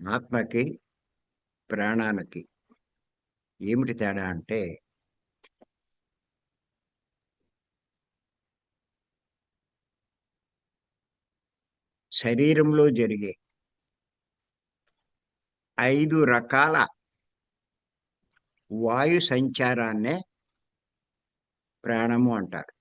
ఆత్మకి ప్రాణానికి ఏమిటి తేడా అంటే శరీరంలో జరిగే ఐదు రకాల వాయు సంచారాన్నే ప్రాణము అంటారు.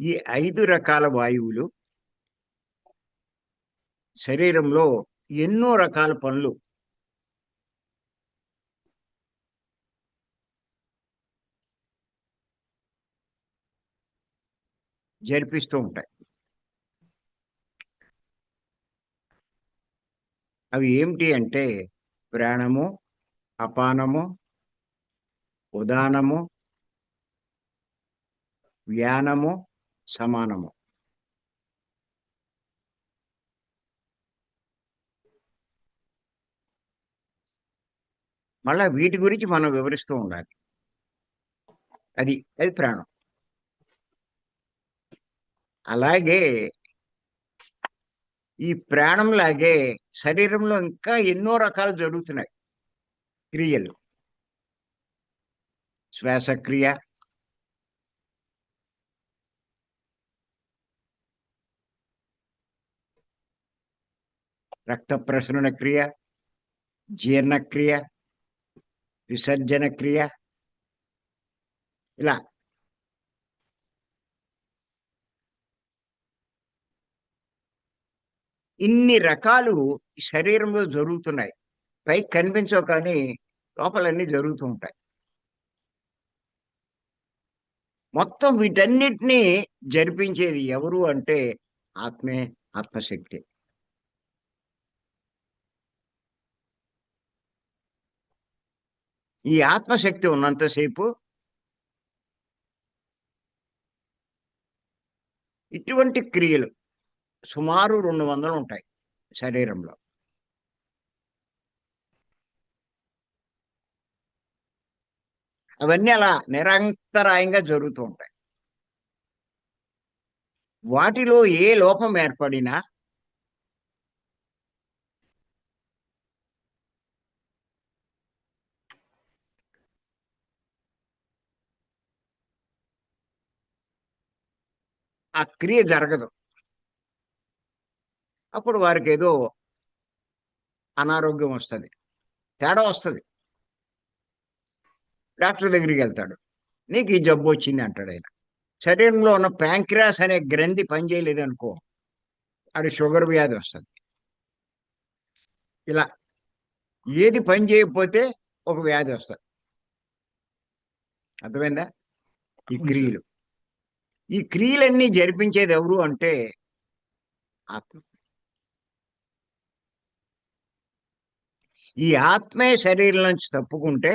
ఈ ఐదు రకాల వాయువులు శరీరంలో ఎన్నో రకాల పనులు. జరిపిస్తూ ఉంటాయి. అవి ఏమిటి అంటే ప్రాణము అపానము ఉదానము వ్యానము సమానము. మళ్ళా వీటి గురించి మనం వివరిస్తూ ఉండాలి. అది అది ప్రాణం. అలాగే ఈ ప్రాణం లాగే శరీరంలో ఇంకా ఎన్నో రకాలు జరుగుతున్నాయి. క్రియలు. శ్వాసక్రియ రక్త ప్రసరణ క్రియ జీర్ణక్రియ విసర్జన క్రియ ఇలా. ఇన్ని రకాలు శరీరంలో జరుగుతున్నాయి. పైకి కనిపించవు కానీ లోపలన్నీ జరుగుతూ ఉంటాయి. మొత్తం వీటన్నిటినీ జరిపించేది ఎవరు అంటే ఆత్మే ఆత్మశక్తి. ఈ ఆత్మశక్తి ఉన్నంతసేపు ఇటువంటి క్రియలు సుమారు రెండు వందలు ఉంటాయి శరీరంలో. అవన్నీ అలా నిరంతరాయంగా జరుగుతూ ఉంటాయి. వాటిలో ఏ లోపం ఏర్పడినా ఆ క్రియ జరగదు. అప్పుడు వారికి ఏదో అనారోగ్యం వస్తుంది. తేడా వస్తుంది. డాక్టర్ దగ్గరికి వెళ్తాడు. నీకు ఈ జబ్బు వచ్చింది అంటాడు ఆయన. శరీరంలో ఉన్న ప్యాంక్రాస్ అనే గ్రంథి పనిచేయలేదు అనుకో అది షుగర్ వ్యాధి వస్తుంది. ఇలా ఏది పని చేయకపోతే ఒక వ్యాధి వస్తుంది. అర్థమైందా? ఈ క్రియలు. ఈ క్రియలన్నీ జరిపించేది ఎవరు అంటే ఆత్మ ఈ ఆత్మే శరీరం నుంచి తప్పుకుంటే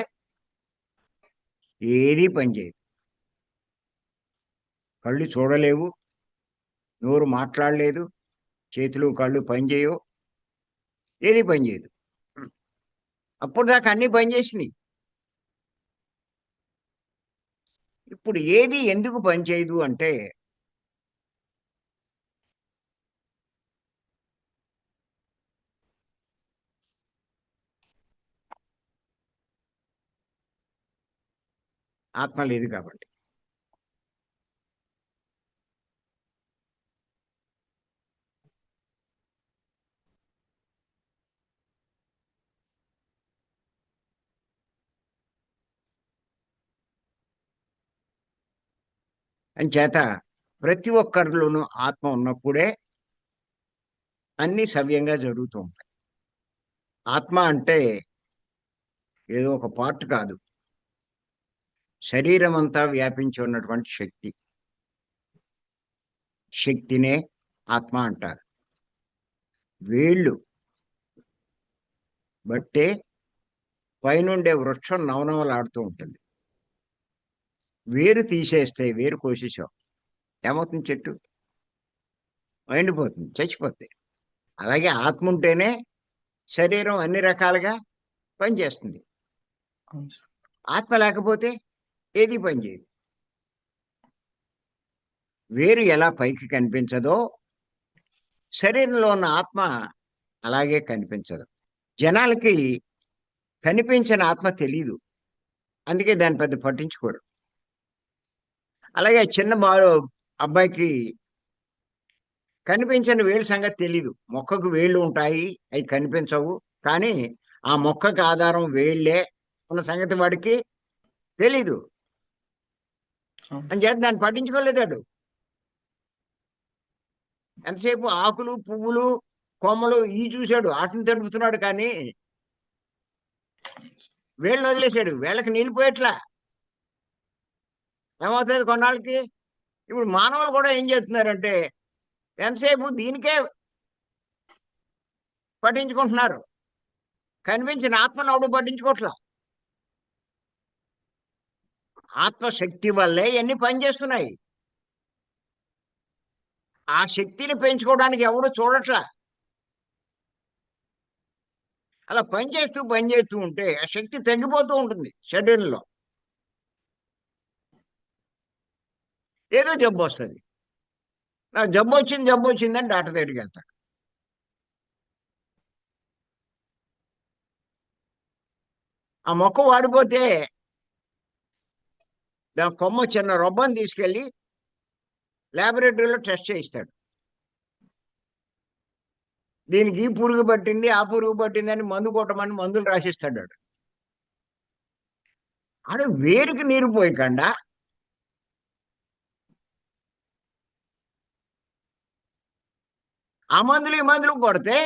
ఏది పనిచేయదు కళ్ళు చూడలేవు నోరు మాట్లాడలేదు చేతులు కళ్ళు పనిచేయవు ఏది పనిచేయదు అప్పుడు దాకా అన్ని పనిచేసినాయి ఇప్పుడు ఏది ఎందుకు పనిచేయదు అంటే ఆత్మ లేదు కాబట్టి. అంచేత ప్రతి ఒక్కరిలోనూ ఆత్మ ఉన్నప్పుడే అన్ని సవ్యంగా జరుగుతూ ఉంటాయి. ఆత్మ అంటే ఏదో ఒక పార్ట్ కాదు. శరీరం అంతా వ్యాపించి ఉన్నటువంటి శక్తి. శక్తినే ఆత్మ అంటారు. వేళ్ళు బట్టే పైనుండే వృక్షం నవనవలాడుతూ ఉంటుంది. వేరు తీసేస్తే వేరు కోసేసాం ఏమవుతుంది చెట్టు? ఎండిపోతుంది చచ్చిపోతుంది అలాగే ఆత్మ ఉంటేనే శరీరం అన్ని రకాలుగా పనిచేస్తుంది ఆత్మ లేకపోతే ఏది పనిచేయదు వేరు ఎలా పైకి కనిపించదో శరీరంలో ఉన్న ఆత్మ అలాగే కనిపించదు. జనాలకి కనిపించిన ఆత్మ తెలీదు. అందుకే దాన్ని పెద్ద పట్టించుకోరు. అలాగే చిన్న బాలు అబ్బాయికి కనిపించిన వేలు సంగతి తెలీదు. మొక్కకు వేళ్ళు ఉంటాయి అవి కనిపించవు. కానీ ఆ మొక్కకు ఆధారం వేళ్ళే ఉన్న సంగతి వాడికి తెలీదు. అని చేత దాన్ని పట్టించుకోలేదాడు ఎంతసేపు ఆకులు పువ్వులు కొమ్మలు ఈ చూశాడు వాటిని తడుపుతున్నాడు కానీ వేళ్ళు వదిలేశాడు. వేళ్ళకి నీళ్ళు పోయట్లా. ఏమవుతుంది కొన్నాళ్ళకి? ఇప్పుడు మానవులు కూడా ఏం చేస్తున్నారంటే ఎంతసేపు దీనికే పట్టించుకుంటున్నారు. కనిపించిన ఆత్మను ఎవడు పట్టించుకోవట్లా ఆత్మశక్తి వల్లే ఇవన్నీ పనిచేస్తున్నాయి ఆ శక్తిని పెంచుకోవడానికి ఎవడు చూడట్లా? అలా పనిచేస్తూ పనిచేస్తూ ఉంటే ఆ శక్తి తగ్గిపోతూ ఉంటుంది శరీరంలో ఏదో జబ్బు వస్తుంది. నాకు జబ్బు వచ్చింది జబ్బు వచ్చిందని డాక్టర్ దగ్గరికి వెళ్తాడు. ఆ మొక్క వాడిపోతే దాని కొమ్మ చిన్న రొబ్బని తీసుకెళ్ళి ల్యాబొరేటరీలో టెస్ట్ చేయిస్తాడు. దీనికి ఈ పురుగు పట్టింది ఆ పురుగు పట్టింది అని మందు కొట్టమని మందులు రాసిస్తాడు ఆడు వేరుకి నీరు పోయకుండా? ఆ మందులు ఈ మందులు కొడితే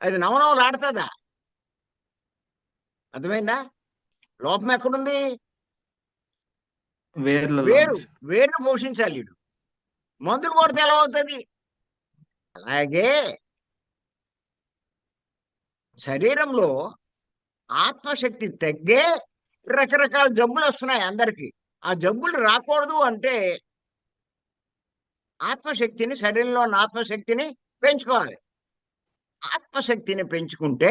అది నవనవలు ఆడుతుందా? అర్థమైందా? లోపం ఎక్కడుంది? వేరు వేరును పోషించాలి వీడు. మందులు కొడితే ఎలా అవుతుంది? అలాగే శరీరంలో ఆత్మశక్తి తగ్గే రకరకాల జబ్బులు వస్తున్నాయి అందరికి. ఆ జబ్బులు రాకూడదు అంటే ఆత్మశక్తిని శరీరంలో ఉన్న ఆత్మశక్తిని పెంచుకోవాలి. ఆత్మశక్తిని పెంచుకుంటే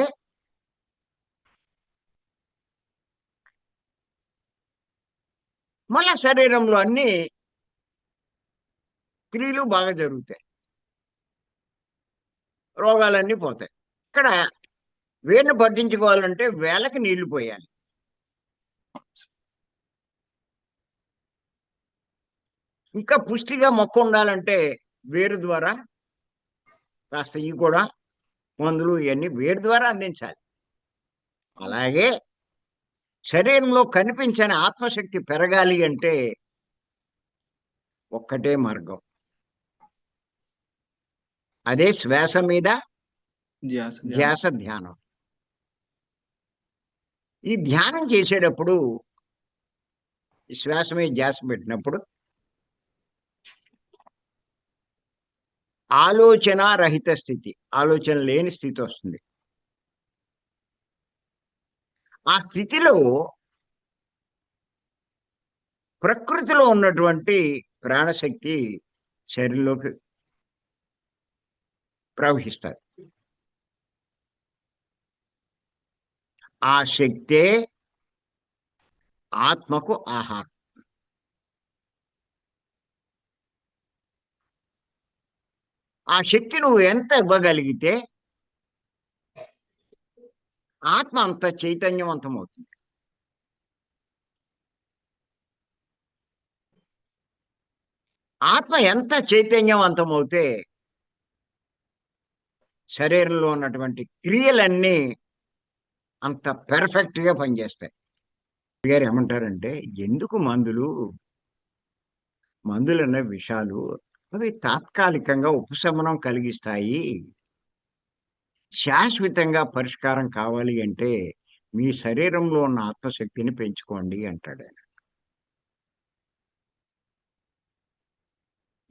మళ్ళా శరీరంలో అన్ని క్రియలు బాగా జరుగుతాయి. రోగాలన్నీ పోతాయి. ఇక్కడ వేరుని పట్టించుకోవాలంటే వేళకి నీళ్ళు పోయాలి. ఇంకా పుష్టిగా మొక్క ఉండాలంటే వేరు ద్వారా కాస్త ఇవి కూడా మందులు ఇవన్నీ వేరు ద్వారా అందించాలి. అలాగే శరీరంలో కనిపించని ఆత్మశక్తి పెరగాలి అంటే ఒక్కటే మార్గం. అదే శ్వాస మీద ధ్యాస ధ్యానం. ఈ ధ్యానం చేసేటప్పుడు ఈ శ్వాస మీద ధ్యాస పెట్టినప్పుడు ఆలోచన రహిత స్థితి ఆలోచన లేని స్థితి వస్తుంది. ఆ స్థితిలో ప్రకృతిలో ఉన్నటువంటి ప్రాణశక్తి శరీరంలోకి ప్రవహిస్తారు ఆ శక్తే ఆత్మకు ఆహారం. ఆ శక్తి నువ్వు ఎంత ఇవ్వగలిగితే ఆత్మ అంత చైతన్యవంతం అవుతుంది ఆత్మ ఎంత చైతన్యవంతం అవుతే శరీరంలో ఉన్నటువంటి క్రియలన్నీ అంత పెర్ఫెక్ట్గా పనిచేస్తాయి. గారు ఏమంటారంటే ఎందుకు మందులు? మందులు అనే విషాలు అవి తాత్కాలికంగా ఉపశమనం కలిగిస్తాయి. శాశ్వతంగా పరిష్కారం కావాలి అంటే మీ శరీరంలో ఉన్న ఆత్మశక్తిని పెంచుకోండి అంటాడు ఆయన.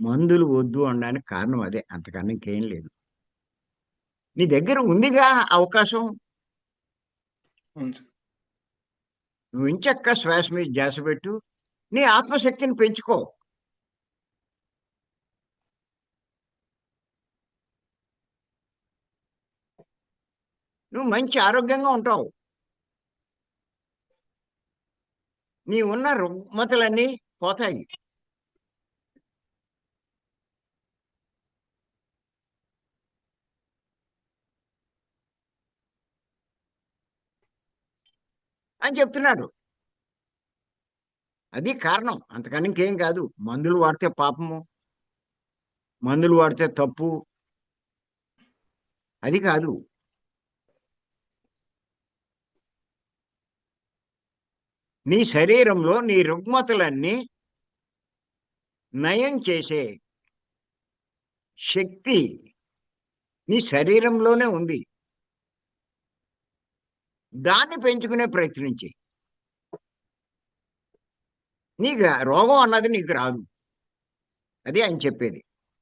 మందులు వద్దు అనడానికి కారణం అదే అంతకన్నా ఇంకేం లేదు. నీ దగ్గర ఉందిగా అవకాశం. నువ్వు ఇంచక్క శ్వాస మీద ధ్యాస పెట్టు నీ ఆత్మశక్తిని పెంచుకో. నువ్వు మంచి ఆరోగ్యంగా ఉంటావు. నీ ఉన్న రుగ్మతలన్నీ పోతాయి. అని చెప్తున్నాడు. అది కారణం. అంతకని ఇంకేం కాదు. మందులు వాడితే పాపము. మందులు వాడితే తప్పు. అది కాదు. నీ శరీరంలో నీ రుగ్మతలన్నీ నయం చేసే శక్తి నీ శరీరంలోనే ఉంది. దాన్ని పెంచుకునే ప్రయత్నం చేయి. నీకు రోగం అన్నది నీకు రాదు. అది ఆయన చెప్పేది.